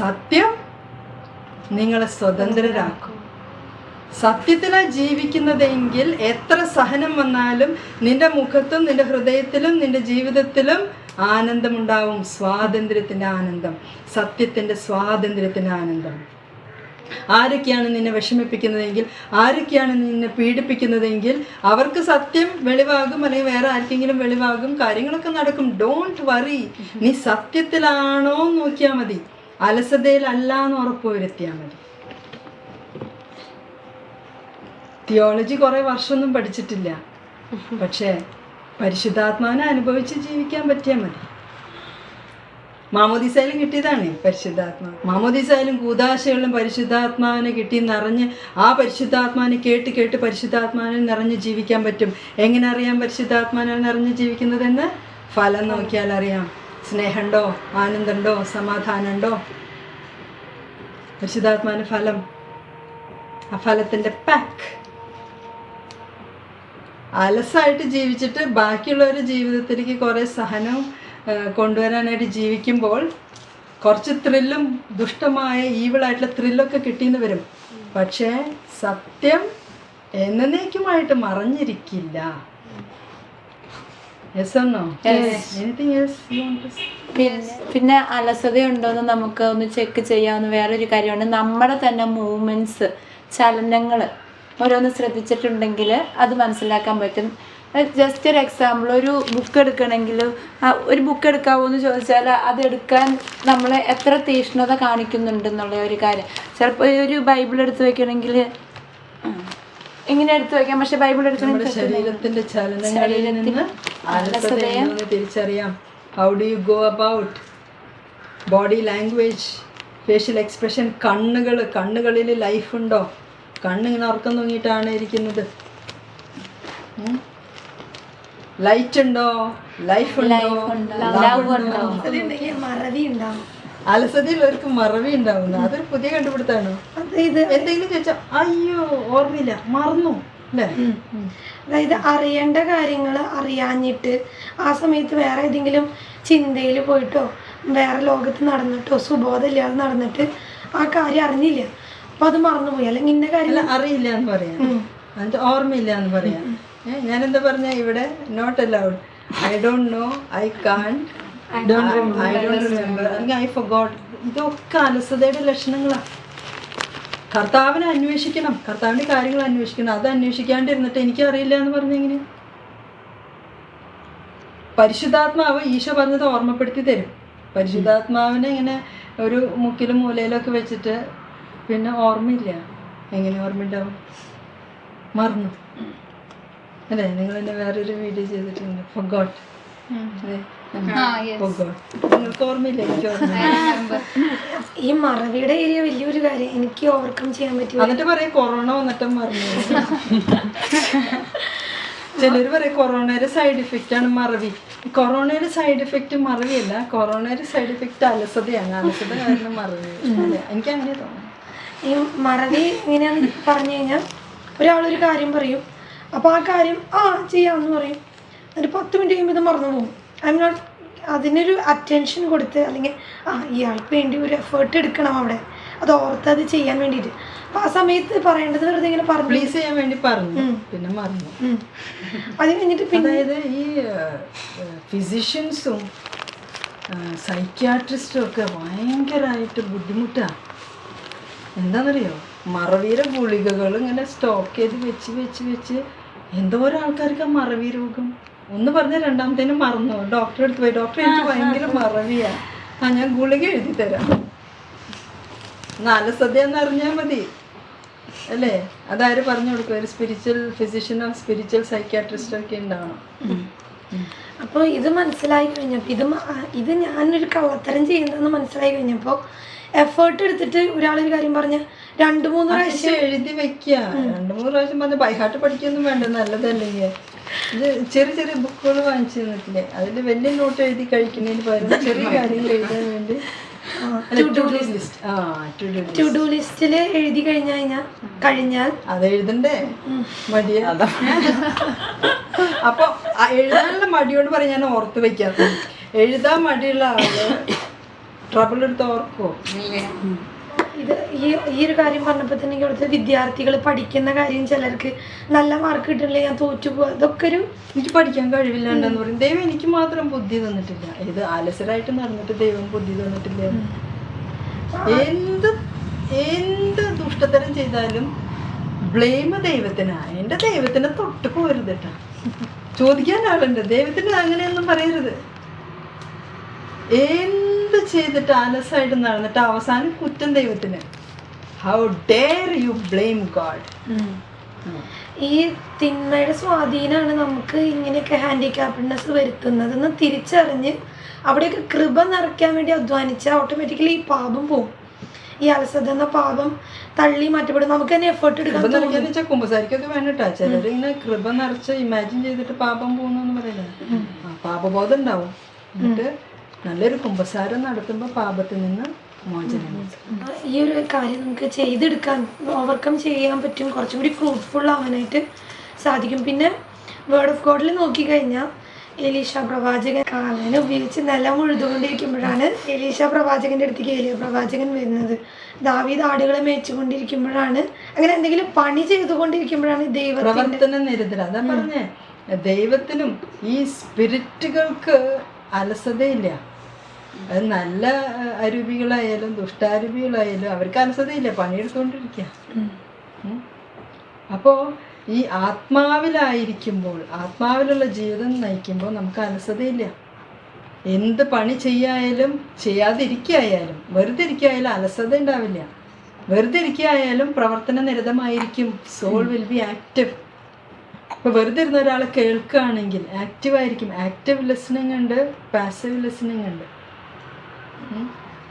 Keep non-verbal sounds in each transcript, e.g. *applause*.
സത്യം നിങ്ങളെ സ്വതന്ത്രരാക്കും. സത്യത്തിലാ ജീവിക്കുന്നതെങ്കിൽ എത്ര സഹനം വന്നാലും നിന്റെ മുഖത്തും നിന്റെ ഹൃദയത്തിലും നിന്റെ ജീവിതത്തിലും ആനന്ദമുണ്ടാവും. സ്വാതന്ത്ര്യത്തിന്റെ ആനന്ദം. സത്യത്തിന്റെ സ്വാതന്ത്ര്യത്തിന്റെ ആനന്ദം. ആരൊക്കെയാണ് നിന്നെ വിഷമിപ്പിക്കുന്നതെങ്കിൽ ആരൊക്കെയാണ് നിന്നെ പീഡിപ്പിക്കുന്നതെങ്കിൽ അവർക്ക് സത്യം വെളിവാകും അല്ലെങ്കിൽ വേറെ ആർക്കെങ്കിലും വെളിവാകും കാര്യങ്ങളൊക്കെ നടക്കും. ഡോണ്ട് വറി നീ സത്യത്തിലാണോ നോക്കിയാൽ മതി. അലസതയിലല്ല എന്ന് ഉറപ്പ് വരുത്തിയാൽ മതി. തിയോളജി കുറേ വർഷമൊന്നും പഠിച്ചിട്ടില്ല. പക്ഷേ പരിശുദ്ധാത്മാവിനെ അനുഭവിച്ച് ജീവിക്കാൻ പറ്റിയാൽ മതി. മാമോദിസായാലും കിട്ടിയതാണ് പരിശുദ്ധാത്മാവ്. മാമോദിസായാലും കൂതാശകളിലും പരിശുദ്ധാത്മാവിനെ കിട്ടി നിറഞ്ഞ് ആ പരിശുദ്ധാത്മാവിനെ കേട്ട് കേട്ട് പരിശുദ്ധാത്മാവിനെ നിറഞ്ഞ് ജീവിക്കാൻ പറ്റും. എങ്ങനെ അറിയാം പരിശുദ്ധാത്മാവിനെ നിറഞ്ഞ് ജീവിക്കുന്നതെന്ന്? ഫലം നോക്കിയാൽ അറിയാം. സ്നേഹമുണ്ടോ? ആനന്ദമുണ്ടോ? സമാധാനമുണ്ടോ? പരിശുദ്ധാത്മാവിന് ഫലം. ആ ഫലത്തിന്റെ പാക്ക് അലസായിട്ട് ജീവിച്ചിട്ട് ബാക്കിയുള്ളവരുടെ ജീവിതത്തിലേക്ക് കുറേ സഹനവും കൊണ്ടുവരാനായിട്ട് ജീവിക്കുമ്പോൾ കുറച്ച് ത്രില്ലും ദുഷ്ടമായ ഈവിളായിട്ടുള്ള ത്രില്ലൊക്കെ കിട്ടിയെന്ന് വരും. പക്ഷേ സത്യം എന്നേക്കുമായിട്ട് മറഞ്ഞിരിക്കില്ല. യെസ് എന്നോ എനിത്തിങ് യെസ് പിന്നെ പിന്നെ അലസതയുണ്ടോയെന്ന് നമുക്ക് ഒന്ന് ചെക്ക് ചെയ്യാവുന്ന വേറൊരു കാര്യമാണ് നമ്മുടെ തന്നെ മൂവ്മെന്റ്സ് ചലനങ്ങൾ ഓരോന്ന് ശ്രദ്ധിച്ചിട്ടുണ്ടെങ്കിൽ അത് മനസ്സിലാക്കാൻ പറ്റും. ജസ്റ്റ് ഒരു എക്സാമ്പിൾ ഒരു ബുക്ക് എടുക്കണമെങ്കിൽ ഒരു ബുക്ക് എടുക്കാവോ എന്ന് ചോദിച്ചാൽ അത് എടുക്കാൻ നമ്മൾ എത്ര തീഷ്ണത കാണിക്കുന്നുണ്ട് എന്നുള്ള ഒരു കാര്യം. ചിലപ്പോൾ ഒരു ബൈബിൾ എടുത്ത് വെക്കണമെങ്കിൽ ഇങ്ങനെ എടുത്തു വെക്കാം. പക്ഷെ ബൈബിൾ എടുക്കണമെങ്കിൽ ശരീരത്തിന്റെ ചലനങ്ങളിൽ നിന്ന് തിരിച്ചറിയാം. How do you go about body language facial expression കണ്ണുകൾ കണ്ണുകളിൽ ലൈഫ് ഉണ്ടോ? കണ്ണിങ്ങനെ ഉറക്കം തൂങ്ങിയിട്ടാണ് ഇരിക്കുന്നത്. ലൈറ്റ് ഉണ്ടോ? ലൈഫ് ഉണ്ടോ? ലവ് ഉണ്ടോ? അതുണ്ടെങ്കിൽ മറവി ഉണ്ടാവും. അലസതയുള്ളവർക്ക് മറവി ഉണ്ടാവുന്നു. അതൊരു പുതിയ കണ്ടുപിടുത്താണ് എന്തെങ്കിലും ചോദിച്ചാൽ അയ്യോ ഓർമ്മയില്ല മറന്നു. അതായത് അറിയേണ്ട കാര്യങ്ങൾ അറിയാഞ്ഞിട്ട് ആ സമയത്ത് വേറെ ഏതെങ്കിലും ചിന്തയിൽ പോയിട്ടോ വേറെ ലോകത്ത് നടന്നിട്ടോ സുബോധമില്ലാതെ നടന്നിട്ട് ആ കാര്യം അറിഞ്ഞില്ല. അപ്പൊ അത് മറന്നുപോയി. അല്ലെങ്കിൽ ഇന്ന കാര്യം അല്ല അറിയില്ല എന്ന് പറയാം ഓർമ്മയില്ല എന്ന് പറയാം. ഞാൻ ഞാനെന്താ പറഞ്ഞ? ഇവിടെ not allowed I don't know I can't I don't remember അല്ലെങ്കിൽ ഐ ഫോർ ഗോഡ് ഇതൊക്കെ അലസതയുടെ ലക്ഷണങ്ങളാണ് കർത്താവിനെ അന്വേഷിക്കണം. കർത്താവിന്റെ കാര്യങ്ങൾ അന്വേഷിക്കണം. അത് അന്വേഷിക്കാണ്ടിരുന്നിട്ട് എനിക്കറിയില്ല എന്ന് പറഞ്ഞെങ്ങനെ പരിശുദ്ധാത്മാവ് ഈശോ പറഞ്ഞത് ഓർമ്മപ്പെടുത്തി തരും. പരിശുദ്ധാത്മാവിനെ ഇങ്ങനെ ഒരു മുക്കിലും മൂലയിലൊക്കെ വെച്ചിട്ട് പിന്നെ ഓർമ്മയില്ല. എങ്ങനെ ഓർമ്മയുണ്ടാവും? മറന്നു. അല്ലേ? നിങ്ങൾ എന്നെ വേറൊരു വീഡിയോ ചെയ്തിട്ടുണ്ട്. ഫൊഗോട്ട് ഫൊഗോട്ട് നിങ്ങൾക്ക് ഓർമ്മയില്ല എനിക്ക് ഓർമ്മയില്ല ഈ മറവിയുടെ ഏരിയ വലിയൊരു കാര്യം എനിക്ക് ഓവർകം ചെയ്യാൻ പറ്റും എന്നിട്ട് പറയും കൊറോണ വന്നിട്ടും മറന്നു. ചിലർ പറയും കൊറോണയുടെ സൈഡ് ഇഫക്റ്റ് ആണ് മറവി. കൊറോണയുടെ സൈഡ് ഇഫക്റ്റ് മറവിയല്ല കൊറോണയുടെ സൈഡ് ഇഫക്റ്റ് അലസതയാണ്. അലസത കാരണം മറവി. എനിക്ക് അങ്ങനെ തോന്നുന്നു. ഈ മറവി ഇങ്ങനെയാന്ന് പറഞ്ഞു കഴിഞ്ഞാൽ ഒരാളൊരു കാര്യം പറയും അപ്പോൾ ആ കാര്യം ആ ചെയ്യാമെന്ന് പറയും. എന്നിട്ട് പത്ത് മിനിറ്റ് കഴിയുമ്പോൾ ഇത് മറന്നു പോകും. ഐ എം നോട്ട് അതിനൊരു അറ്റൻഷൻ കൊടുത്ത് അല്ലെങ്കിൽ ആ ഇയാൾക്ക് വേണ്ടി ഒരു എഫേർട്ട് എടുക്കണം അവിടെ. അത് ഓർത്ത് അത് ചെയ്യാൻ വേണ്ടിയിട്ട്. അപ്പോൾ ആ സമയത്ത് പറയേണ്ടത് വെറുതെ ഇങ്ങനെ പറഞ്ഞു. പ്ലീസ് ചെയ്യാൻ വേണ്ടി പറഞ്ഞു. പിന്നെ മറന്നു. ഉം. അത് കഴിഞ്ഞിട്ട് പിന്നെ അതായത് ഈ ഫിസിഷ്യൻസും സൈക്യാട്രിസ്റ്റും ഒക്കെ ഭയങ്കരമായിട്ട് ബുദ്ധിമുട്ടാണ് എന്താണെന്നറിയോ? മറവീര ഗുളികകൾ ഇങ്ങനെ സ്റ്റോക്ക് ചെയ്ത് വെച്ച് വെച്ച് വെച്ച് എന്തോരം ആൾക്കാർക്ക് ആ മറവി രോഗം ഒന്ന് പറഞ്ഞ രണ്ടാമത്തേനും മറന്നു. ഡോക്ടറെ അടുത്ത് പോയി. ഡോക്ടർ എനിക്ക് ഭയങ്കര മറവിയാ. ആ ഞാൻ ഗുളിക എഴുതി തരാം. എന്ന് അറിഞ്ഞാൽ മതി. അല്ലേ? അതാര് പറഞ്ഞു കൊടുക്കും? ഒരു സ്പിരിച്വൽ ഫിസിഷ്യനോ സ്പിരിച്വൽ സൈക്യാട്രിസ്റ്റോ ഒക്കെ ഉണ്ടാവണം. അപ്പോൾ ഇത് മനസ്സിലായി കഴിഞ്ഞപ്പോൾ ഇത് ഇത് ഞാനൊരു കള്ളത്തരം ചെയ്യുന്നതെന്ന് മനസ്സിലായി കഴിഞ്ഞപ്പോൾ എഫേർട്ട് എടുത്തിട്ട് ഒരാളൊരു കാര്യം പറഞ്ഞ രണ്ടു മൂന്ന് പ്രാവശ്യം എഴുതി വെക്കുക രണ്ടു മൂന്ന് പ്രാവശ്യം പറഞ്ഞ് ബൈഹാർട്ട് പഠിക്കൊന്നും വേണ്ട. നല്ലതല്ലെങ്കിൽ ഇത് ചെറിയ ചെറിയ ബുക്കുകൾ വാങ്ങിച്ചു തന്നിട്ടില്ലേ അതിൽ വലിയ നോട്ട് എഴുതി കഴിക്കുന്നതിന് പകരം ചെറിയ കാര്യങ്ങൾ എഴുതാൻ വേണ്ടി. ടു ഡു ലിസ്റ്റിൽ എഴുതി കഴിഞ്ഞു കഴിഞ്ഞാൽ കഴിഞ്ഞാൽ? അത് എഴുതണ്ടേ? മടിയ. അപ്പൊ എഴുതാനുള്ള മടിയോട് പറയും ഞാൻ ഓർത്ത് വെക്കാം. എഴുതാൻ മടിയുള്ള ആൾ *coughs* ട്രബിൾ എടുത്ത് ഓർക്കോ ഇത് ഈ ഈ ഒരു കാര്യം പറഞ്ഞപ്പോൾ തന്നെ എനിക്ക് അവിടുത്തെ വിദ്യാർത്ഥികൾ പഠിക്കുന്ന കാര്യം ചിലർക്ക് നല്ല മാർക്ക് കിട്ടില്ല ഞാൻ തോറ്റു പോകുക അതൊക്കെ ഒരു എനിക്ക് പഠിക്കാൻ കഴിവില്ലാണ്ടെന്ന് പറയും. ദൈവം എനിക്ക് മാത്രം ബുദ്ധി തന്നിട്ടില്ല. ഇത് ആലസ്യരായിട്ട് നടന്നിട്ട് ദൈവം ബുദ്ധി തന്നിട്ടില്ല. എന്ത് എന്ത് ദുഷ്ടതരം ചെയ്താലും ബ്ലെയിം ദൈവത്തിനാ. എന്റെ ദൈവത്തിനെ തൊട്ട് പോരുത് കേട്ടോ ചോദിക്കാൻ ആളുണ്ട്. ദൈവത്തിന് അങ്ങനെയൊന്നും പറയരുത്. എന്ത് ചെയ്തിട്ട് അലസായിട്ട് നടന്നിട്ട് അവസാനം കുറ്റം ദൈവത്തിന്. How dare you blame god ഈ തിന്മയുടെ സ്വാധീനമാണ് നമുക്ക് ഇങ്ങനെയൊക്കെ ഹാൻഡിക്യാപ്ഡ്നെസ് വരുത്തുന്നതെന്ന് തിരിച്ചറിഞ്ഞ് അവിടെയൊക്കെ കൃപ നിറയ്ക്കാൻ വേണ്ടി അധ്വാനിച്ചാൽ ഓട്ടോമാറ്റിക്കലി ഈ പാപം പോകും ഈ അലസത എന്ന പാപം തള്ളി മാറ്റപ്പെടും. നമുക്ക് തന്നെ എഫേർട്ട് എടുക്കാൻ കുമ്പസാരിക്കൊക്കെ വേണ്ടിട്ടാ ചിലർ ഇങ്ങനെ കൃപ നിറച്ച് ഇമാജിൻ ചെയ്തിട്ട് പാപം പോകുന്നു പറയുന്നത്. പാപബോധം ഉണ്ടാവും. എന്നിട്ട് നല്ലൊരു കുമ്പസാരം നടത്തുമ്പോൾ പാപത്തിൽ നിന്ന് മോചനം. ഈ ഒരു കാര്യം നമുക്ക് ചെയ്തെടുക്കാൻ ഓവർകം ചെയ്യാൻ പറ്റും. കുറച്ചും കൂടി ഫ്രൂട്ട്ഫുൾ ആവാനായിട്ട് സാധിക്കും. പിന്നെ വേർഡ് ഓഫ് ഗോഡിൽ നോക്കിക്കഴിഞ്ഞാൽ എലീഷ പ്രവാചകൻ കാലനെ ഉപയോഗിച്ച് നിലം ഉഴുതുകൊണ്ടിരിക്കുമ്പോഴാണ് എലീഷ പ്രവാചകന്റെ അടുത്തേക്ക് ഏലിയ പ്രവാചകൻ വരുന്നത്. ദാവീദ് ആടുകളെ മേച്ചുകൊണ്ടിരിക്കുമ്പോഴാണ് അങ്ങനെ എന്തെങ്കിലും പണി ചെയ്തുകൊണ്ടിരിക്കുമ്പോഴാണ് ദൈവത്തിന്റെ പ്രവർത്തന നിരതര അതാ പറഞ്ഞേ ദൈവത്തിനും ഈ സ്പിരിറ്റുകൾക്ക് അലസതയില്ല. അത് നല്ല അരുവികളായാലും അരൂപികളായാലും ദുഷ്ടാരൂപികളായാലും അവർക്ക് അലസതയില്ല പണിയെടുത്തുകൊണ്ടിരിക്കുക അപ്പോൾ ഈ ആത്മാവിലായിരിക്കുമ്പോൾ ആത്മാവിലുള്ള ജീവിതം നയിക്കുമ്പോൾ നമുക്ക് അലസതയില്ല. എന്ത് പണി ചെയ്യായാലും ചെയ്യാതിരിക്കായാലും വെറുതെ ഇരിക്കായാലും അലസത ഉണ്ടാവില്ല. വെറുതെ ഇരിക്കായാലും പ്രവർത്തന നിരതമായിരിക്കും. സോൾ വിൽ ബി ആക്റ്റീവ് ഇപ്പോൾ വെറുതെ ഇരുന്ന ഒരാളെ കേൾക്കുകയാണെങ്കിൽ ആക്റ്റീവ് ആയിരിക്കും. ആക്റ്റീവ് ലിസണിങ് ഉണ്ട് പാസീവ് ലിസണിങ് ഉണ്ട്.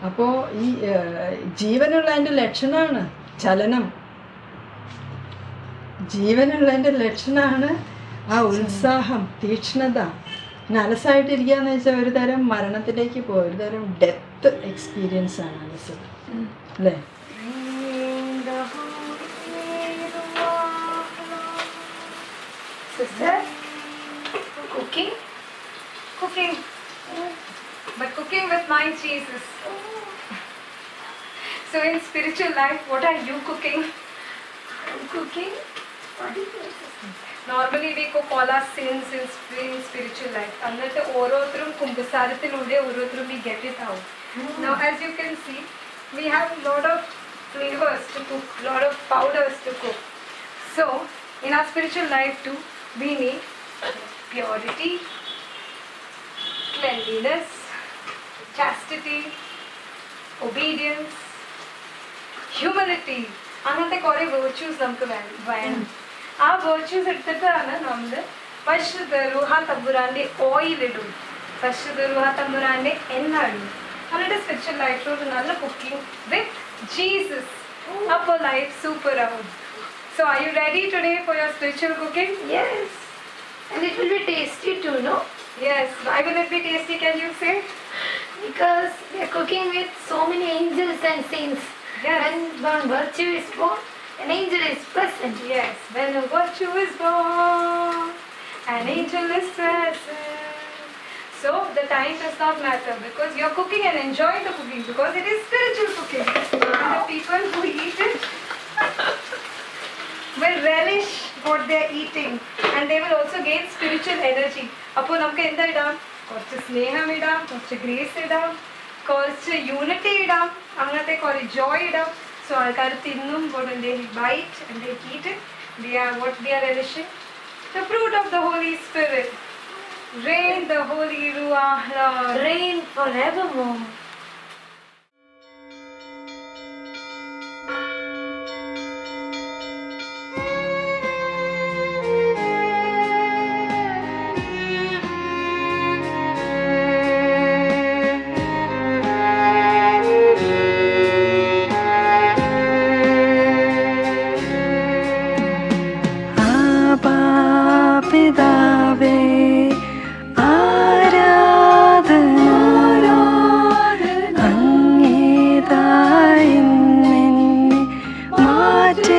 അപ്പോൾ ഈ ജീവനുള്ള ജീവനുള്ളതിന്റെ ലക്ഷണമാണ് ചലനം. ജീവനുള്ളതിന്റെ ലക്ഷണമാണ് ആ ഉത്സാഹം തീക്ഷ്ണത. പിന്നെ അലസായിട്ടിരിക്കുക എന്ന് വെച്ചാൽ ഒരു തരം മരണത്തിലേക്ക് പോകും ഒരു തരം ഡെത്ത് എക്സ്പീരിയൻസ് ആണ് അലസ് അല്ലേ? Sister cooking Cooking. But cooking with my Jesus. So in spiritual life, what are you cooking? Cooking? Normally we cook all our sins in, sp- in spiritual life. എന്നിട്ട് ഓരോരുത്തരും കുമ്പസാരത്തിലൂടെ ഓരോരുത്തരും we get it out. Now as you can see, we have a lot of flavors to cook, lot of powders to cook. So, in our spiritual life too, we need purity, chastity, obedience, humility. അങ്ങനത്തെ കുറേ virtues നമുക്ക് വേണം ആ virtues എടുത്തിട്ടാണ് നമ്മൾ പരിശുദ്ധ റുഹ തമ്പുരാന്റെ oil ഇടും പരിശുദ്ധ റുഹ തമ്പുരാന്റെ എണ്ണ ഇടും എന്നിട്ട് സ്പിരിച്വൽ ലൈഫിലോട്ട് നല്ല കുക്കിംഗ് വിത്ത് ജീസസ് അപ്പോൾ ലൈഫ് സൂപ്പർ ആവും So are you ready today for your spiritual cooking? Yes. And it will be tasty too, no? Yes. Why will it be tasty? Can you say? Because we are cooking with so many angels and saints. Yes. When one virtue is born, an angel is present. Yes. When a virtue is born, an angel is present. So the time does not matter because you're cooking and enjoying the cooking because it is spiritual cooking. And the people who eat it will relish what they're eating and they will also gain spiritual energy. അപ്പോൾ നമുക്ക് എന്താ ഇടാം കുറച്ച് സ്നേഹം ഇടാം കുറച്ച് grace ഇടാം കുറച്ച് യൂണിറ്റി ഇടാം അങ്ങനത്തെ കുറേ ജോയ് ഇടാം സോ ആൾക്കാർ തിന്നും bite and they eat it. They are what they are relishing. The fruit of the Holy Spirit. Rain the Holy Ruah Lord. Rain forevermore. I did.